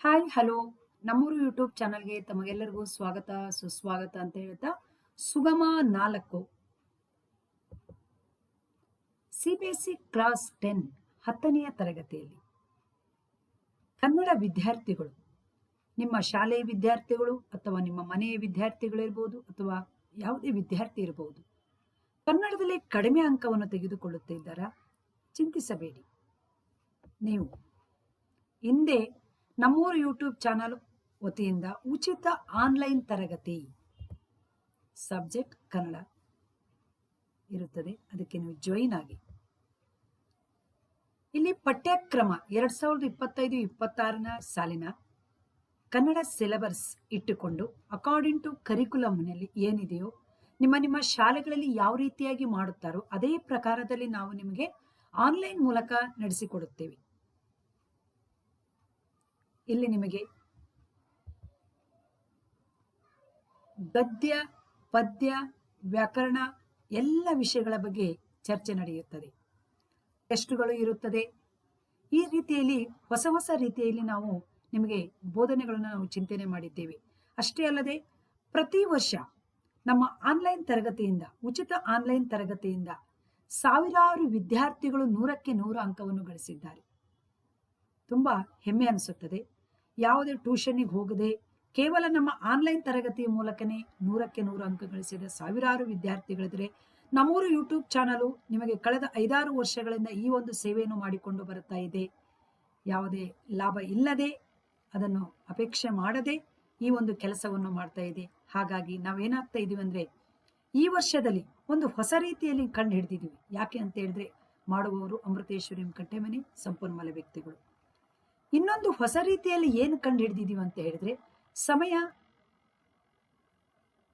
Hi hello ನಮ್ಮೂರು YouTube ಚಾನಲ್ಗೆ ತಮಗೆಲ್ಲರಿಗೂ ಸ್ವಾಗತ, ಸುಸ್ವಾಗತ ಅಂತ ಹೇಳ್ತಾ, ಸುಗಮ ನಾಲ್ಕು. ಸಿಬಿಎಸ್ಇ ಕ್ಲಾಸ್ ಟೆನ್ ಹತ್ತನೆಯ ತರಗತಿಯಲ್ಲಿ. ಕನ್ನಡ ವಿದ್ಯಾರ್ಥಿಗಳು, ನಿಮ್ಮ ಶಾಲೆಯ ವಿದ್ಯಾರ್ಥಿಗಳು ಅಥವಾ ನಿಮ್ಮ ಮನೆಯ ವಿದ್ಯಾರ್ಥಿಗಳಿರ್ಬೋದು ಅಥವಾ ಯಾವುದೇ ವಿದ್ಯಾರ್ಥಿ ಇರಬಹುದು ಕನ್ನಡದಲ್ಲಿ ಕಡಿಮೆ ಅಂಕವನ್ನು ತೆಗೆದುಕೊಳ್ಳುತ್ತಿದ್ದಾರಾ? ಚಿಂತಿಸಬೇಡಿ. ನೀವು ಹಿಂದೆ ನಮ್ಮೂರು ಯೂಟ್ಯೂಬ್ ಚಾನಲ್ ವತಿಯಿಂದ ಉಚಿತ ಆನ್ಲೈನ್ ತರಗತಿ. ಸಬ್ಜೆಕ್ಟ್ ಕನ್ನಡ ಇರುತ್ತದೆ. ಅದಕ್ಕೆ ನೀವು ಜಾಯಿನ್ ಆಗಿ. ಇಲ್ಲಿ ಪಠ್ಯಕ್ರಮ ಎರಡ್ ಸಾವಿರದ ಇಪ್ಪತ್ತೈದು ಇಪ್ಪತ್ತಾರನ ಸಾಲಿನ ಕನ್ನಡ ಸಿಲೆಬಸ್ ಇಟ್ಟುಕೊಂಡು ಅಕಾರ್ಡಿಂಗ್ ಟು ಕರಿಕ್ಯುಲಮ್ನಲ್ಲಿ ಏನಿದೆಯೋ ನಿಮ್ಮ ನಿಮ್ಮ ಶಾಲೆಗಳಲ್ಲಿ ಯಾವ ರೀತಿಯಾಗಿ ಮಾಡುತ್ತಾರೋ ಅದೇ ಪ್ರಕಾರದಲ್ಲಿ ನಾವು ನಿಮಗೆ ಆನ್ಲೈನ್ ಮೂಲಕ ನಡೆಸಿಕೊಡುತ್ತೇವೆ. ಇಲ್ಲಿ ನಿಮಗೆ ಗದ್ಯ, ಪದ್ಯ, ವ್ಯಾಕರಣ ಎಲ್ಲ ವಿಷಯಗಳ ಬಗ್ಗೆ ಚರ್ಚೆ ನಡೆಯುತ್ತದೆ. ಟೆಸ್ಟ್ಗಳು ಇರುತ್ತದೆ. ಈ ರೀತಿಯಲ್ಲಿ, ಹೊಸ ಹೊಸ ರೀತಿಯಲ್ಲಿ ನಾವು ನಿಮಗೆ ಬೋಧನೆಗಳನ್ನು ನಾವು ಚಿಂತನೆ ಮಾಡಿದ್ದೇವೆ. ಅಷ್ಟೇ ಅಲ್ಲದೆ, ಪ್ರತಿ ವರ್ಷ ನಮ್ಮ ಆನ್ಲೈನ್ ತರಗತಿಯಿಂದ, ಉಚಿತ ಆನ್ಲೈನ್ ತರಗತಿಯಿಂದ ಸಾವಿರಾರು ವಿದ್ಯಾರ್ಥಿಗಳು ನೂರಕ್ಕೆ ನೂರು ಅಂಕವನ್ನು ಗಳಿಸಿದ್ದಾರೆ. ತುಂಬಾ ಹೆಮ್ಮೆ ಅನಿಸುತ್ತದೆ. ಯಾವುದೇ ಟ್ಯೂಷನ್ನಿಗೆ ಹೋಗದೆ ಕೇವಲ ನಮ್ಮ ಆನ್ಲೈನ್ ತರಗತಿಯ ಮೂಲಕನೇ ನೂರಕ್ಕೆ ನೂರು ಅಂಕ ಗಳಿಸಿದ ಸಾವಿರಾರು ವಿದ್ಯಾರ್ಥಿಗಳಿದ್ರೆ ನಮ್ಮೂರು ಯೂಟ್ಯೂಬ್ ಚಾನಲು ನಿಮಗೆ ಕಳೆದ ಐದಾರು ವರ್ಷಗಳಿಂದ ಈ ಒಂದು ಸೇವೆಯನ್ನು ಮಾಡಿಕೊಂಡು ಬರುತ್ತಾ ಇದೆ. ಯಾವುದೇ ಲಾಭ ಇಲ್ಲದೆ ಅದನ್ನು ಅಪೇಕ್ಷೆ ಮಾಡದೆ ಈ ಒಂದು ಕೆಲಸವನ್ನು ಮಾಡ್ತಾ ಇದೆ. ಹಾಗಾಗಿ ನಾವೇನಾಗ್ತಾ ಇದೀವಿ ಅಂದರೆ ಈ ವರ್ಷದಲ್ಲಿ ಒಂದು ಹೊಸ ರೀತಿಯಲ್ಲಿ ಕಂಡು ಹಿಡಿದಿದ್ದೀವಿ ಯಾಕೆ ಅಂತ ಹೇಳಿದ್ರೆ ಮಾಡುವವರು ಅಮೃತೇಶ್ವರಿ ಕಟ್ಟೆಮನೆ ಸಂಪನ್ಮೂಲ ವ್ಯಕ್ತಿಗಳು. ಇನ್ನೊಂದು ಹೊಸ ರೀತಿಯಲ್ಲಿ ಏನು ಕಂಡು ಹಿಡಿದಿದ್ದೀವಿ ಅಂತ ಹೇಳಿದ್ರೆ, ಸಮಯ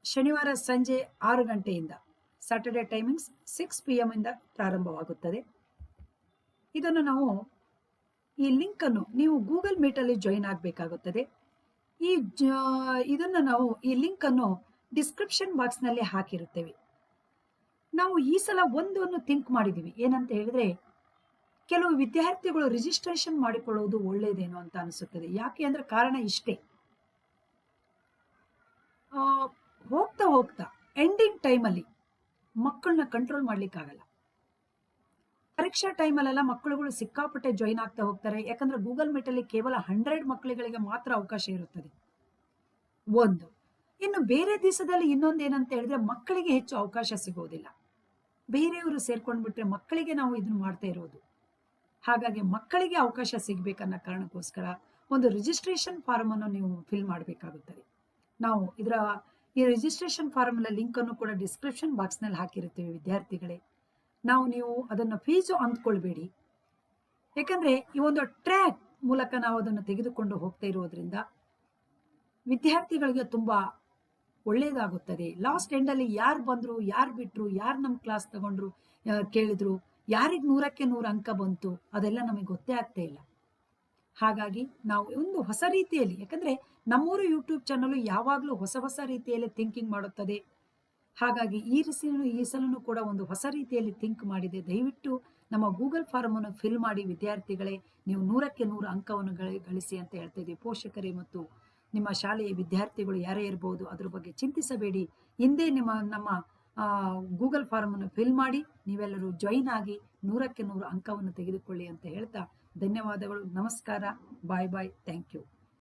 ಶನಿವಾರ ಸಂಜೆ ಆರು ಗಂಟೆಯಿಂದ Saturday timings six P M ಇಂದ ಪ್ರಾರಂಭವಾಗುತ್ತದೆ. ಇದನ್ನು ನಾವು ಈ ಲಿಂಕ್ ಅನ್ನು ನೀವು ಗೂಗಲ್ ಮೀಟ್ ಅಲ್ಲಿ ಜಾಯಿನ್ ಆಗಬೇಕಾಗುತ್ತದೆ. ಈ ಇದನ್ನು ನಾವು ಈ ಲಿಂಕ್ ಅನ್ನು ಡಿಸ್ಕ್ರಿಪ್ಷನ್ ಬಾಕ್ಸ್ನಲ್ಲಿ ಹಾಕಿರುತ್ತೇವೆ. ನಾವು ಈ ಸಲ ಒಂದನ್ನು ಥಿಂಕ್ ಮಾಡಿದೀವಿ ಏನಂತ ಹೇಳಿದ್ರೆ ಕೆಲವು ವಿದ್ಯಾರ್ಥಿಗಳು ರಿಜಿಸ್ಟ್ರೇಷನ್ ಮಾಡಿಕೊಳ್ಳುವುದು ಒಳ್ಳೆಯದೇನು ಅಂತ ಅನಿಸುತ್ತದೆ. ಯಾಕೆ ಅಂದ್ರೆ ಕಾರಣ ಇಷ್ಟೇ. ಹೋಗ್ತಾ ಹೋಗ್ತಾ ಎಂಡಿಂಗ್ ಟೈಮಲ್ಲಿ ಮಕ್ಕಳನ್ನ ಕಂಟ್ರೋಲ್ ಮಾಡ್ಲಿಕ್ಕಾಗಲ್ಲ. ಪರೀಕ್ಷಾ ಟೈಮಲ್ಲೆಲ್ಲ ಮಕ್ಕಳುಗಳು ಸಿಕ್ಕಾಪಟ್ಟೆ ಜಾಯಿನ್ ಆಗ್ತಾ ಹೋಗ್ತಾರೆ. ಯಾಕಂದ್ರೆ ಗೂಗಲ್ ಮೀಟ್ ಅಲ್ಲಿ ಕೇವಲ ಹಂಡ್ರೆಡ್ ಮಕ್ಕಳಿಗಳಿಗೆ ಮಾತ್ರ ಅವಕಾಶ ಇರುತ್ತದೆ. ಒಂದು, ಇನ್ನು ಬೇರೆ ದಿವಸದಲ್ಲಿ ಇನ್ನೊಂದು ಏನಂತ ಹೇಳಿದ್ರೆ ಮಕ್ಕಳಿಗೆ ಹೆಚ್ಚು ಅವಕಾಶ ಸಿಗೋದಿಲ್ಲ. ಬೇರೆಯವರು ಸೇರ್ಕೊಂಡ್ಬಿಟ್ರೆ ಮಕ್ಕಳಿಗೆ ನಾವು ಇದನ್ನು ಮಾಡ್ತಾ ಇರೋದು. ಹಾಗಾಗಿ ಮಕ್ಕಳಿಗೆ ಅವಕಾಶ ಸಿಗ್ಬೇಕನ್ನೋ ಕಾರಣಕ್ಕೋಸ್ಕರ ಒಂದು ರಿಜಿಸ್ಟ್ರೇಷನ್ ಫಾರ್ಮ್ ಅನ್ನು ನೀವು ಫಿಲ್ ಮಾಡಬೇಕಾಗುತ್ತದೆ ನಾವು ಇದರ ಈ ರಿಜಿಸ್ಟ್ರೇಷನ್ ಫಾರ್ಮ್ ಲಿಂಕ್ ಅನ್ನು ಕೂಡ ಡಿಸ್ಕ್ರಿಪ್ಷನ್ ಬಾಕ್ಸ್ನಲ್ಲಿ ಹಾಕಿರುತ್ತೇವೆ ವಿದ್ಯಾರ್ಥಿಗಳೇ. ನಾವು ನೀವು ಅದನ್ನು ಫೀಸು ಅಂದ್ಕೊಳ್ಬೇಡಿ. ಯಾಕಂದ್ರೆ ಈ ಒಂದು ಟ್ರ್ಯಾಕ್ ಮೂಲಕ ನಾವು ಅದನ್ನು ತೆಗೆದುಕೊಂಡು ಹೋಗ್ತಾ ಇರೋದ್ರಿಂದ ವಿದ್ಯಾರ್ಥಿಗಳಿಗೆ ತುಂಬಾ ಒಳ್ಳೆಯದಾಗುತ್ತದೆ ಲಾಸ್ಟ್ ಎಂಡ್ ಅಲ್ಲಿ ಯಾರು ಬಂದ್ರು, ಯಾರು ಬಿಟ್ರು, ಯಾರು ನಮ್ಮ ಕ್ಲಾಸ್ ತಗೊಂಡ್ರು ಕೇಳಿದ್ರು ಯಾರಿಗೆ ನೂರಕ್ಕೆ ನೂರು ಅಂಕ ಬಂತು, ಅದೆಲ್ಲ ನಮಗೆ ಗೊತ್ತೇ ಆಗ್ತಾ ಇಲ್ಲ. ಹಾಗಾಗಿ ನಾವು ಒಂದು ಹೊಸ ರೀತಿಯಲ್ಲಿ, ಯಾಕಂದ್ರೆ ನಮ್ಮೂರು ಯೂಟ್ಯೂಬ್ ಚಾನಲ್ ಯಾವಾಗಲೂ ಹೊಸ ಹೊಸ ರೀತಿಯಲ್ಲಿ ಥಿಂಕಿಂಗ್ ಮಾಡುತ್ತದೆ. ಹಾಗಾಗಿ ಈ ರೀತಿಯೂ ಈ ಸಲನು ಕೂಡ ಒಂದು ಹೊಸ ರೀತಿಯಲ್ಲಿ ಥಿಂಕ್ ಮಾಡಿದೆ. ದಯವಿಟ್ಟು ನಮ್ಮ ಗೂಗಲ್ ಫಾರ್ಮ್ ಅನ್ನು ಫಿಲ್ ಮಾಡಿ ವಿದ್ಯಾರ್ಥಿಗಳೇ, ನೀವು ನೂರಕ್ಕೆ ನೂರು ಅಂಕವನ್ನು ಗಳಿಸಿ ಅಂತ ಹೇಳ್ತಾ ಇದ್ದೀವಿ. ಪೋಷಕರೇ ಮತ್ತು ನಿಮ್ಮ ಶಾಲೆಯ ವಿದ್ಯಾರ್ಥಿಗಳು ಯಾರೇ ಇರಬಹುದು ಅದ್ರ ಬಗ್ಗೆ ಚಿಂತಿಸಬೇಡಿ. ಹಿಂದೆ ನಿಮ್ಮ, ನಮ್ಮ ಗೂಗಲ್ ಫಾರ್ಮ್ ಅನ್ನು ಫಿಲ್ ಮಾಡಿ, ನೀವೆಲ್ಲರೂ ಜಾಯಿನ್ ಆಗಿ ನೂರಕ್ಕೆ ನೂರು ಅಂಕವನ್ನು ತೆಗೆದುಕೊಳ್ಳಿ ಅಂತ ಹೇಳ್ತಾ ಧನ್ಯವಾದಗಳು, ನಮಸ್ಕಾರ, ಬಾಯ್ ಬಾಯ್, ಥ್ಯಾಂಕ್ ಯು.